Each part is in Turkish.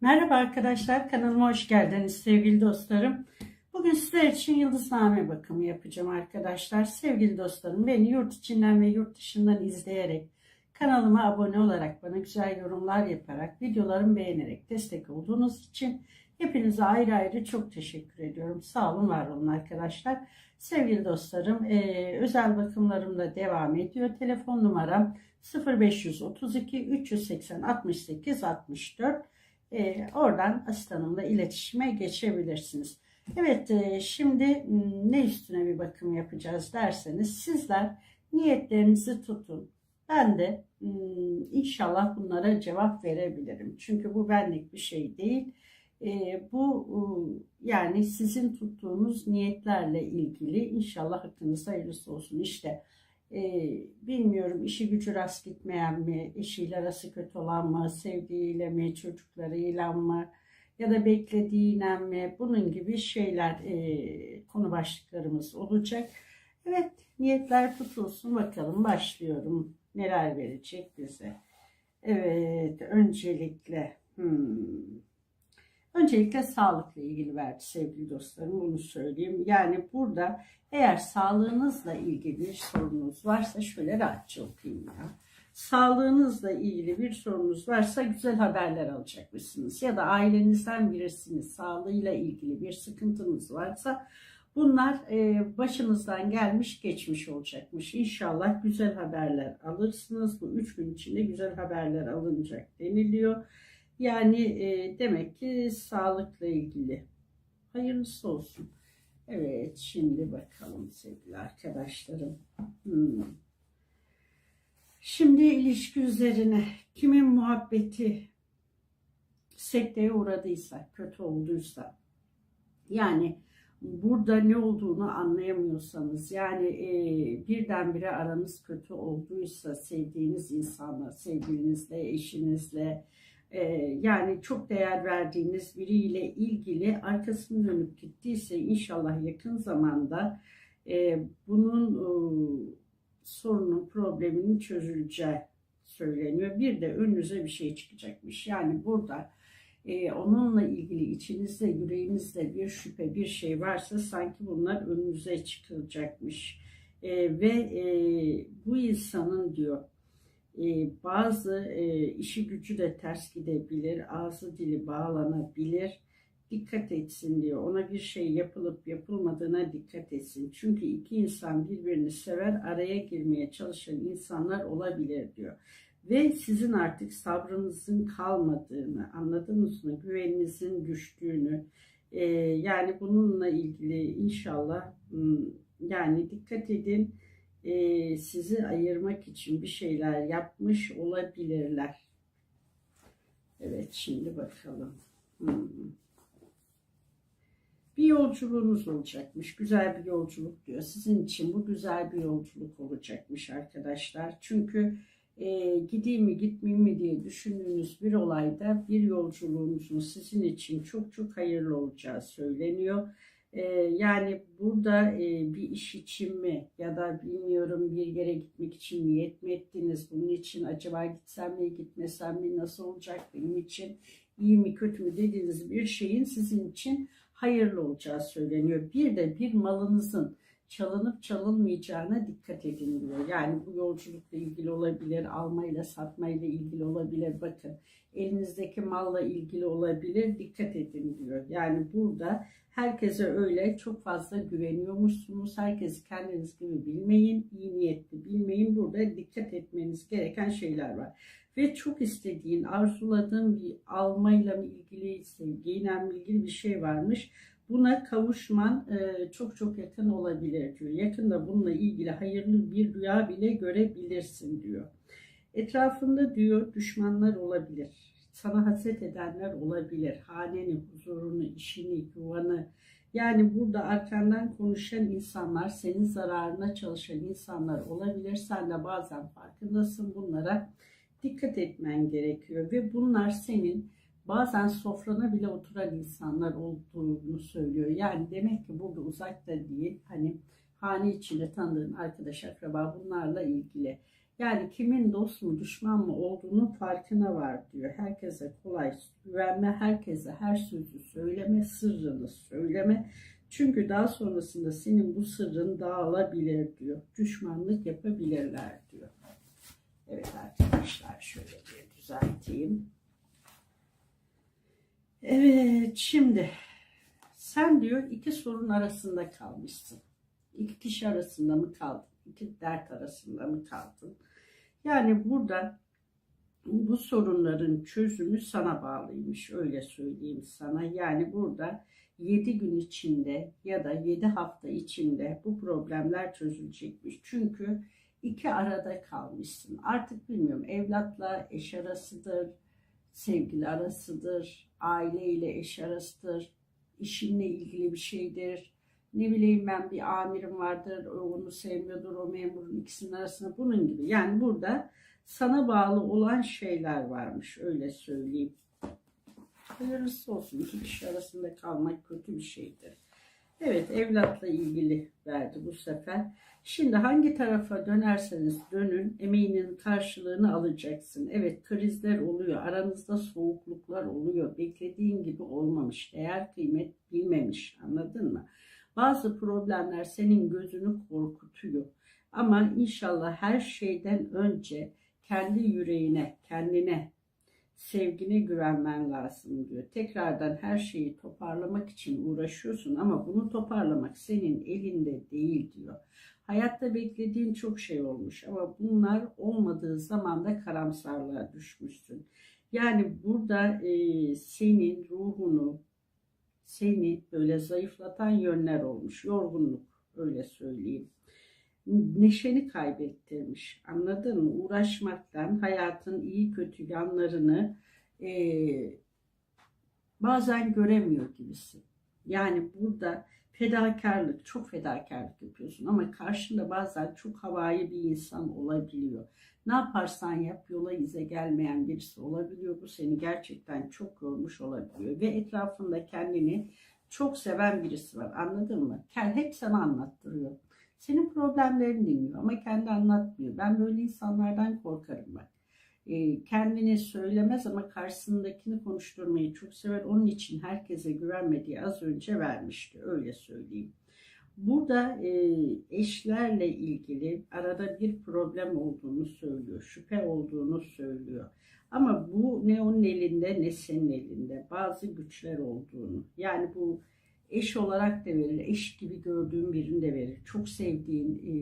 Merhaba arkadaşlar, kanalıma hoş geldiniz sevgili dostlarım. Bugün sizler için yıldızname bakımı yapacağım arkadaşlar. Sevgili dostlarım, beni yurt içinden ve yurt dışından izleyerek, kanalıma abone olarak, bana güzel yorumlar yaparak, videolarımı beğenerek destek olduğunuz için hepinize ayrı ayrı çok teşekkür ediyorum. Sağ olun, var olun arkadaşlar. Sevgili dostlarım, eee, özel bakımlarım da devam ediyor. Telefon numaram 0532 380 68 64. E, oradan asistanımla iletişime geçebilirsiniz. Evet e, şimdi ne üstüne bir bakım yapacağız derseniz sizler niyetlerinizi tutun. Ben de inşallah bunlara cevap verebilirim. Çünkü bu benlik bir şey değil. E, bu yani sizin tuttuğunuz niyetlerle ilgili inşallah hakkınızda hayırlısı olsun. İşte e, bilmiyorum işi gücü rast gitmeyen mi, eşiyle arası kötü olan mı, sevdiğiyle mi, çocuklarıyla mı ya da beklediğiyle mi bunun gibi şeyler e, konu başlıklarımız olacak. Evet niyetler tutulsun bakalım başlıyorum. Neler verecek bize? Evet öncelikle hmm, Öncelikle sağlıkla ilgili verdi sevgili dostlarım bunu söyleyeyim. Yani burada eğer sağlığınızla ilgili bir sorunuz varsa şöyle rahatça okuyayım ya. Sağlığınızla ilgili bir sorunuz varsa güzel haberler alacakmışsınız. Ya da ailenizden birisinin sağlığıyla ilgili bir sıkıntınız varsa bunlar e, başınızdan gelmiş geçmiş olacakmış. İnşallah güzel haberler alırsınız. Bu üç gün içinde güzel haberler alınacak deniliyor. Yani e, demek ki sağlıkla ilgili. Hayırlısı olsun. Evet şimdi bakalım sevgili arkadaşlarım. Hmm. Şimdi ilişki üzerine kimin muhabbeti sekteye uğradıysa, kötü olduysa yani burada ne olduğunu anlayamıyorsanız yani e, birdenbire aranız kötü olduysa sevdiğiniz insanla, sevgilinizle, eşinizle, yani çok değer verdiğiniz biriyle ilgili arkasını dönüp gittiyse inşallah yakın zamanda e, bunun e, sorunun probleminin çözüleceği söyleniyor. Bir de önünüze bir şey çıkacakmış. Yani burada e, onunla ilgili içinizde, yüreğinizde bir şüphe, bir şey varsa sanki bunlar önünüze çıkacakmış. ve bu insanın diyor ee, bazı e, işi gücü de ters gidebilir, ağzı dili bağlanabilir. Dikkat etsin diyor. Ona bir şey yapılıp yapılmadığına dikkat etsin. Çünkü iki insan birbirini sever, araya girmeye çalışan insanlar olabilir diyor. Ve sizin artık sabrınızın kalmadığını, anladınız mı? Güveninizin düştüğünü, e, yani bununla ilgili inşallah yani dikkat edin e, sizi ayırmak için bir şeyler yapmış olabilirler. Evet şimdi bakalım. Hmm. Bir yolculuğunuz olacakmış. Güzel bir yolculuk diyor. Sizin için bu güzel bir yolculuk olacakmış arkadaşlar. Çünkü e, gideyim mi gitmeyeyim mi diye düşündüğünüz bir olayda bir yolculuğunuzun sizin için çok çok hayırlı olacağı söyleniyor. Ee, yani burada e, bir iş için mi ya da bilmiyorum bir yere gitmek için niyet mi ettiniz? Bunun için acaba gitsem mi gitmesem mi nasıl olacak benim için iyi mi kötü mü dediğiniz bir şeyin sizin için hayırlı olacağı söyleniyor. Bir de bir malınızın çalınıp çalınmayacağına dikkat edin diyor. Yani bu yolculukla ilgili olabilir, almayla satmayla ilgili olabilir. Bakın elinizdeki malla ilgili olabilir. Dikkat edin diyor. Yani burada herkese öyle çok fazla güveniyormuşsunuz. Herkesi kendiniz gibi bilmeyin, iyi niyetli bilmeyin. Burada dikkat etmeniz gereken şeyler var. Ve çok istediğin, arzuladığın bir almayla ilgili, sevgiyle ilgili bir şey varmış buna kavuşman e, çok çok yakın olabilir diyor. Yakında bununla ilgili hayırlı bir rüya bile görebilirsin diyor. Etrafında diyor düşmanlar olabilir. Sana haset edenler olabilir. Haneni, huzurunu, işini, yuvanı. Yani burada arkandan konuşan insanlar, senin zararına çalışan insanlar olabilir. Sen de bazen farkındasın bunlara. Dikkat etmen gerekiyor ve bunlar senin bazen sofrana bile oturan insanlar olduğunu söylüyor. Yani demek ki burada uzakta değil hani hane içinde tanıdığın arkadaş akraba bunlarla ilgili. Yani kimin dost mu düşman mı olduğunun farkına var diyor. Herkese kolay güvenme, herkese her sözü söyleme, sırrını söyleme. Çünkü daha sonrasında senin bu sırrın dağılabilir diyor. Düşmanlık yapabilirler diyor. Evet arkadaşlar şöyle bir düzelteyim. Evet şimdi sen diyor iki sorun arasında kalmışsın. İki kişi arasında mı kaldın? İki dert arasında mı kaldın? Yani burada bu sorunların çözümü sana bağlıymış öyle söyleyeyim sana. Yani burada 7 gün içinde ya da 7 hafta içinde bu problemler çözülecekmiş. Çünkü iki arada kalmışsın. Artık bilmiyorum evlatla eş arasıdır, sevgili arasıdır, aile ile eş arasıdır, işinle ilgili bir şeydir. Ne bileyim ben bir amirim vardır, onu sevmiyordur, o memurun ikisinin arasında bunun gibi. Yani burada sana bağlı olan şeyler varmış öyle söyleyeyim. Hayırlısı olsun. İki kişi arasında kalmak kötü bir şeydir. Evet evlatla ilgili verdi bu sefer. Şimdi hangi tarafa dönerseniz dönün emeğinin karşılığını alacaksın. Evet krizler oluyor. Aranızda soğukluklar oluyor. Beklediğin gibi olmamış. Değer kıymet bilmemiş. Anladın mı? Bazı problemler senin gözünü korkutuyor. Ama inşallah her şeyden önce kendi yüreğine, kendine, sevgine güvenmen lazım diyor. Tekrardan her şeyi toparlamak için uğraşıyorsun ama bunu toparlamak senin elinde değil diyor. Hayatta beklediğin çok şey olmuş ama bunlar olmadığı zaman da karamsarlığa düşmüşsün. Yani burada e, senin ruhunu, seni böyle zayıflatan yönler olmuş. Yorgunluk öyle söyleyeyim neşeni kaybettirmiş. Anladın mı? Uğraşmaktan hayatın iyi kötü yanlarını e, bazen göremiyor gibisin. Yani burada fedakarlık, çok fedakarlık yapıyorsun ama karşında bazen çok havai bir insan olabiliyor. Ne yaparsan yap yola ize gelmeyen birisi olabiliyor. Bu seni gerçekten çok yormuş olabiliyor ve etrafında kendini çok seven birisi var. Anladın mı? Hep sana anlattırıyor. Senin problemlerini dinliyor ama kendi anlatmıyor. Ben böyle insanlardan korkarım bak. E, kendini söylemez ama karşısındakini konuşturmayı çok sever. Onun için herkese güvenmediği az önce vermişti. Öyle söyleyeyim. Burada e, eşlerle ilgili arada bir problem olduğunu söylüyor. Şüphe olduğunu söylüyor. Ama bu ne onun elinde ne senin elinde. Bazı güçler olduğunu. Yani bu eş olarak da verir, eş gibi gördüğün birini de verir. Çok sevdiğin e,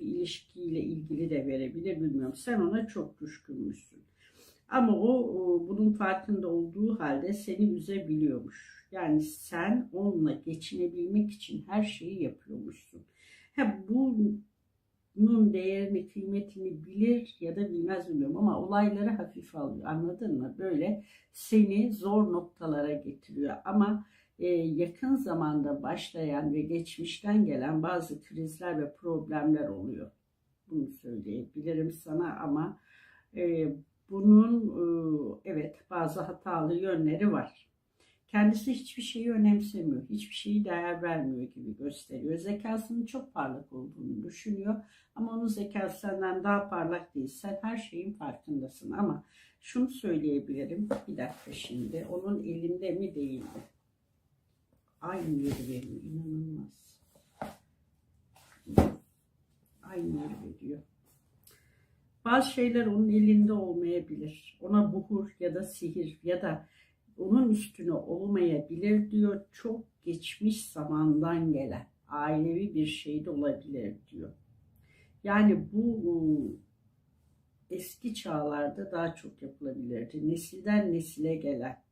bir ilişkiyle ilgili de verebilir bilmiyorum. Sen ona çok düşkünmüşsün. Ama o, bunun farkında olduğu halde seni üzebiliyormuş. Yani sen onunla geçinebilmek için her şeyi yapıyormuşsun. Ha, bunun değerini, kıymetini bilir ya da bilmez bilmiyorum ama olayları hafif alıyor. Anladın mı? Böyle seni zor noktalara getiriyor. Ama e, yakın zamanda başlayan ve geçmişten gelen bazı krizler ve problemler oluyor. Bunu söyleyebilirim sana ama e, bunun e, evet bazı hatalı yönleri var. Kendisi hiçbir şeyi önemsemiyor, hiçbir şeyi değer vermiyor gibi gösteriyor. Zekasının çok parlak olduğunu düşünüyor ama onun zekası senden daha parlak değil. Sen her şeyin farkındasın ama şunu söyleyebilirim. Bir dakika şimdi. Onun elinde mi değil mi? Aynı yeri veriyor. İnanılmaz. Aynı yeri veriyor. Bazı şeyler onun elinde olmayabilir. Ona buhur ya da sihir ya da onun üstüne olmayabilir diyor. Çok geçmiş zamandan gelen ailevi bir şey de olabilir diyor. Yani bu eski çağlarda daha çok yapılabilirdi. Nesilden nesile gelen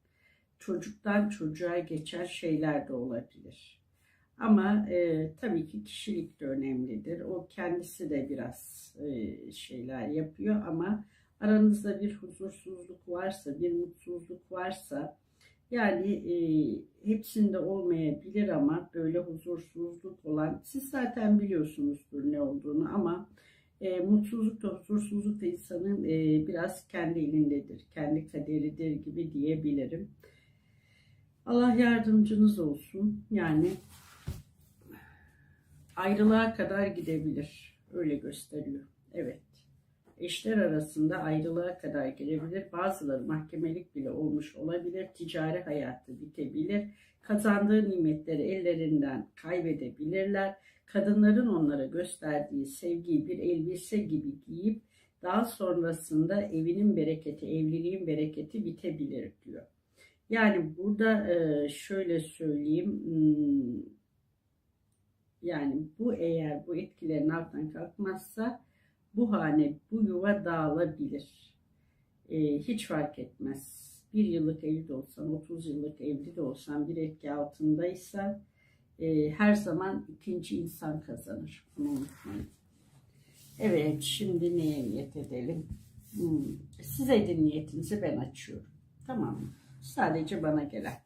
çocuktan çocuğa geçer şeyler de olabilir. Ama e, tabii ki kişilik de önemlidir. O kendisi de biraz e, şeyler yapıyor ama aranızda bir huzursuzluk varsa, bir mutsuzluk varsa yani e, hepsinde olmayabilir ama böyle huzursuzluk olan siz zaten biliyorsunuzdur ne olduğunu ama e, mutsuzluk da huzursuzluk da insanın e, biraz kendi elindedir, kendi kaderidir gibi diyebilirim. Allah yardımcınız olsun. Yani ayrılığa kadar gidebilir. Öyle gösteriyor. Evet. Eşler arasında ayrılığa kadar gelebilir. Bazıları mahkemelik bile olmuş olabilir. Ticari hayatı bitebilir. Kazandığı nimetleri ellerinden kaybedebilirler. Kadınların onlara gösterdiği sevgiyi bir elbise gibi giyip daha sonrasında evinin bereketi, evliliğin bereketi bitebilir diyor. Yani burada e, şöyle söyleyeyim, hmm, yani bu eğer bu etkilerin altından kalkmazsa bu hane, bu yuva dağılabilir. E, hiç fark etmez. Bir yıllık evli de olsan, 30 yıllık evli de olsan bir etki altındaysa e, her zaman ikinci insan kazanır. Bunu unutmayın. Evet, şimdi neye niyet edelim? Hmm, size de niyetinizi ben açıyorum. Tamam mı? Sadece bana gelen.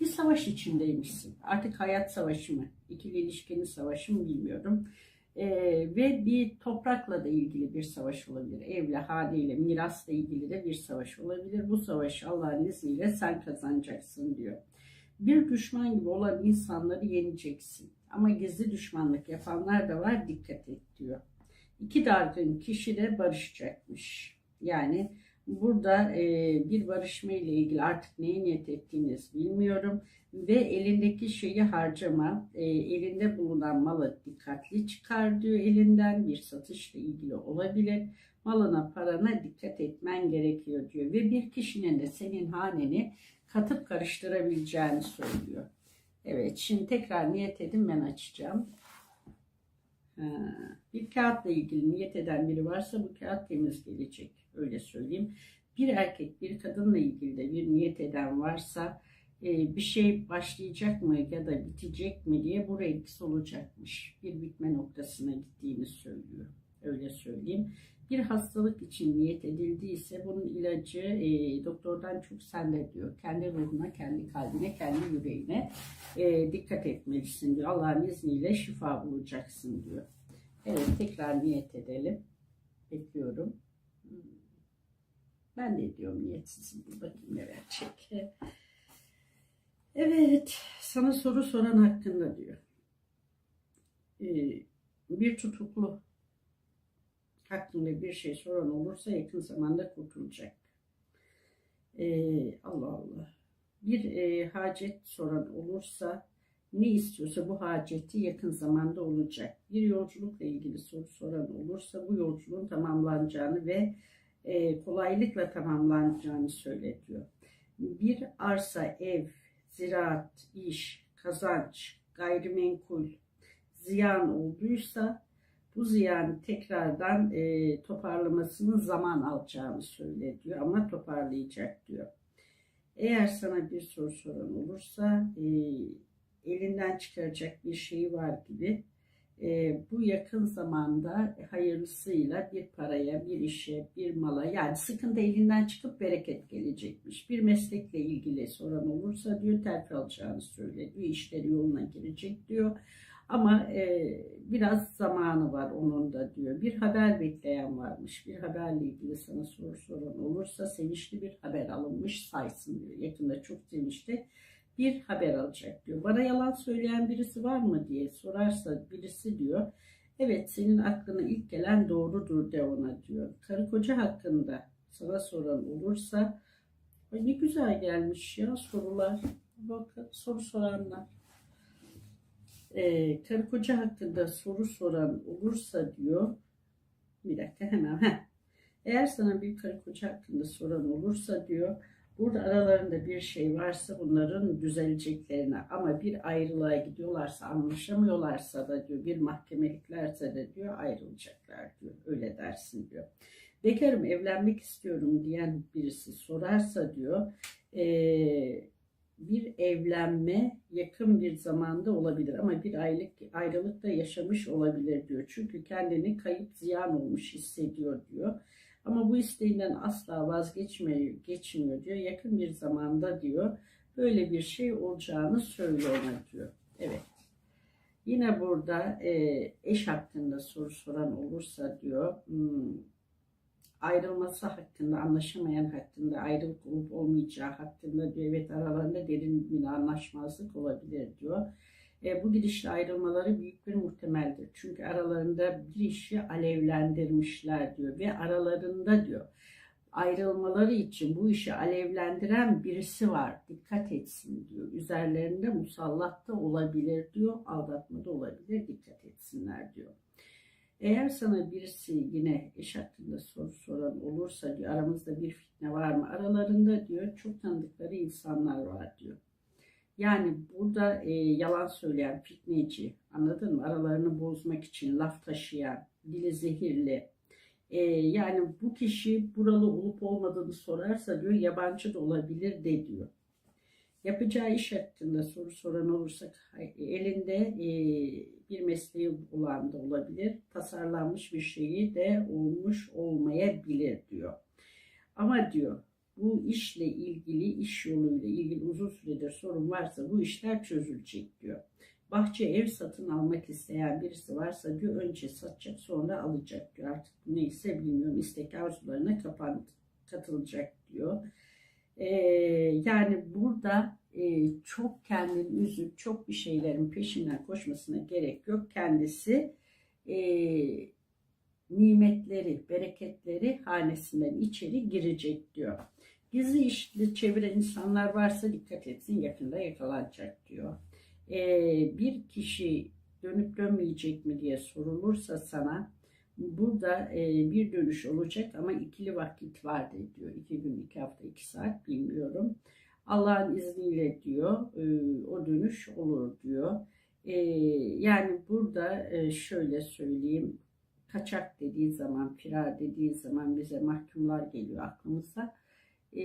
Bir savaş içindeymişsin. Artık hayat savaşı mı? İkili ilişkinin savaşı mı bilmiyorum. Ee, ve bir toprakla da ilgili bir savaş olabilir. Evle, haliyle, mirasla ilgili de bir savaş olabilir. Bu savaşı Allah'ın izniyle sen kazanacaksın diyor. Bir düşman gibi olan insanları yeneceksin. Ama gizli düşmanlık yapanlar da var dikkat et diyor. İki dargın kişi de barışacakmış. Yani burada e, bir barışma ile ilgili artık neye niyet ettiğiniz bilmiyorum. Ve elindeki şeyi harcama, e, elinde bulunan malı dikkatli çıkar diyor elinden. Bir satışla ilgili olabilir. Malına parana dikkat etmen gerekiyor diyor. Ve bir kişinin de senin haneni katıp karıştırabileceğini söylüyor. Evet şimdi tekrar niyet edin ben açacağım. Ha, bir kağıtla ilgili niyet eden biri varsa bu kağıt temiz gelecek. Öyle söyleyeyim. Bir erkek bir kadınla ilgili de bir niyet eden varsa e, bir şey başlayacak mı ya da bitecek mi diye bu etkisi olacakmış. Bir bitme noktasına gittiğini söylüyor. Öyle söyleyeyim. Bir hastalık için niyet edildiyse bunun ilacı e, doktordan çok sende diyor. Kendi ruhuna, kendi kalbine, kendi yüreğine e, dikkat etmelisin diyor. Allah'ın izniyle şifa bulacaksın diyor. Evet tekrar niyet edelim. Bekliyorum. Ben de ediyorum niyetsizim. Bir bakayım ne verecek. Evet sana soru soran hakkında diyor. Ee, bir tutuklu hakkında bir şey soran olursa yakın zamanda kurtulacak. Ee, Allah Allah. Bir e, hacet soran olursa ne istiyorsa bu haceti yakın zamanda olacak. Bir yolculukla ilgili soru soran olursa bu yolculuğun tamamlanacağını ve e, kolaylıkla tamamlanacağını söyletiyor. Bir arsa, ev, ziraat, iş, kazanç, gayrimenkul, ziyan olduysa bu ziyanı tekrardan e, toparlamasının zaman alacağını söylüyor ama toparlayacak diyor. Eğer sana bir soru soran olursa e, elinden çıkaracak bir şey var gibi e, bu yakın zamanda hayırlısıyla bir paraya, bir işe, bir mala yani sıkıntı elinden çıkıp bereket gelecekmiş. Bir meslekle ilgili soran olursa diyor terfi alacağını söylüyor. İşleri yoluna girecek diyor. Ama e, biraz zamanı var onun da diyor. Bir haber bekleyen varmış. Bir haberle ilgili sana soru soran olursa sevinçli bir haber alınmış saysın diyor. Yakında çok sevinçli bir haber alacak diyor. Bana yalan söyleyen birisi var mı diye sorarsa birisi diyor. Evet senin aklına ilk gelen doğrudur de ona diyor. Karı koca hakkında sana soran olursa Ay ne güzel gelmiş ya sorular. Bakın soru soranlar. Ee, karı koca hakkında soru soran olursa diyor. Bir dakika hemen. Heh. Eğer sana bir karı koca hakkında soran olursa diyor Burada aralarında bir şey varsa bunların düzeleceklerine ama bir ayrılığa gidiyorlarsa anlaşamıyorlarsa da diyor bir mahkemeliklerse de diyor ayrılacaklar diyor öyle dersin diyor. Bekarım evlenmek istiyorum diyen birisi sorarsa diyor e, bir evlenme yakın bir zamanda olabilir ama bir aylık ayrılık da yaşamış olabilir diyor. Çünkü kendini kayıp ziyan olmuş hissediyor diyor. Ama bu isteğinden asla vazgeçmiyor geçmiyor diyor. Yakın bir zamanda diyor böyle bir şey olacağını söylüyor diyor. Evet. Yine burada e, eş hakkında soru soran olursa diyor hmm, ayrılması hakkında, anlaşamayan hakkında, ayrılık olup olmayacağı hakkında diyor. Evet aralarında derin bir anlaşmazlık olabilir diyor. E, bu gidişle ayrılmaları büyük bir muhtemeldir. Çünkü aralarında bir işi alevlendirmişler diyor ve aralarında diyor ayrılmaları için bu işi alevlendiren birisi var. Dikkat etsin diyor. Üzerlerinde musallat da olabilir diyor. Aldatma da olabilir. Dikkat etsinler diyor. Eğer sana birisi yine eş hakkında soru soran olursa diyor aramızda bir fitne var mı? Aralarında diyor çok tanıdıkları insanlar var diyor. Yani burada e, yalan söyleyen fitneci anladın mı? Aralarını bozmak için laf taşıyan, dili zehirli, e, yani bu kişi buralı olup olmadığını sorarsa diyor yabancı da olabilir de diyor. Yapacağı iş hakkında soru soran olursa elinde e, bir mesleği olan da olabilir. Tasarlanmış bir şeyi de olmuş olmayabilir diyor. Ama diyor bu işle ilgili, iş yoluyla ilgili uzun süredir sorun varsa bu işler çözülecek diyor. Bahçe ev satın almak isteyen birisi varsa diyor önce satacak sonra alacak diyor. Artık neyse bilmiyorum istek arzularına kapan, katılacak diyor. Ee, yani burada e, çok kendini üzüp çok bir şeylerin peşinden koşmasına gerek yok. Kendisi e, nimetleri, bereketleri hanesinden içeri girecek diyor. Gizli işli çeviren insanlar varsa dikkat etsin yakında yakalanacak diyor. Ee, bir kişi dönüp dönmeyecek mi diye sorulursa sana burada e, bir dönüş olacak ama ikili vakit var diyor. İki gün, iki hafta, iki saat bilmiyorum. Allah'ın izniyle diyor e, o dönüş olur diyor. E, yani burada şöyle söyleyeyim kaçak dediği zaman, firar dediği zaman bize mahkumlar geliyor aklımıza e,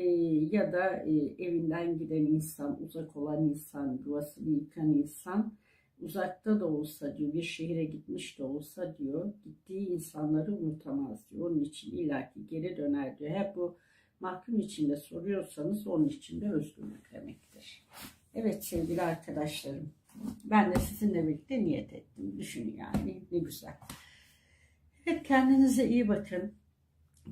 ya da e, evinden giden insan, uzak olan insan, yuvasını yıkan insan uzakta da olsa diyor bir şehire gitmiş de olsa diyor gittiği insanları unutamaz diyor. Onun için illaki geri döner diyor. Hep bu mahkum içinde soruyorsanız onun içinde özgürlük demektir. Evet sevgili arkadaşlarım ben de sizinle birlikte niyet ettim. Düşünün yani ne güzel. Evet kendinize iyi bakın.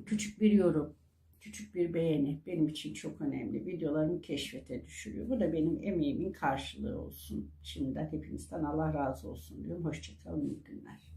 Küçük bir yorum, küçük bir beğeni benim için çok önemli. Videolarımı keşfete düşürüyor. Bu da benim emeğimin karşılığı olsun. Şimdiden hepinizden Allah razı olsun diyorum. Hoşçakalın, iyi günler.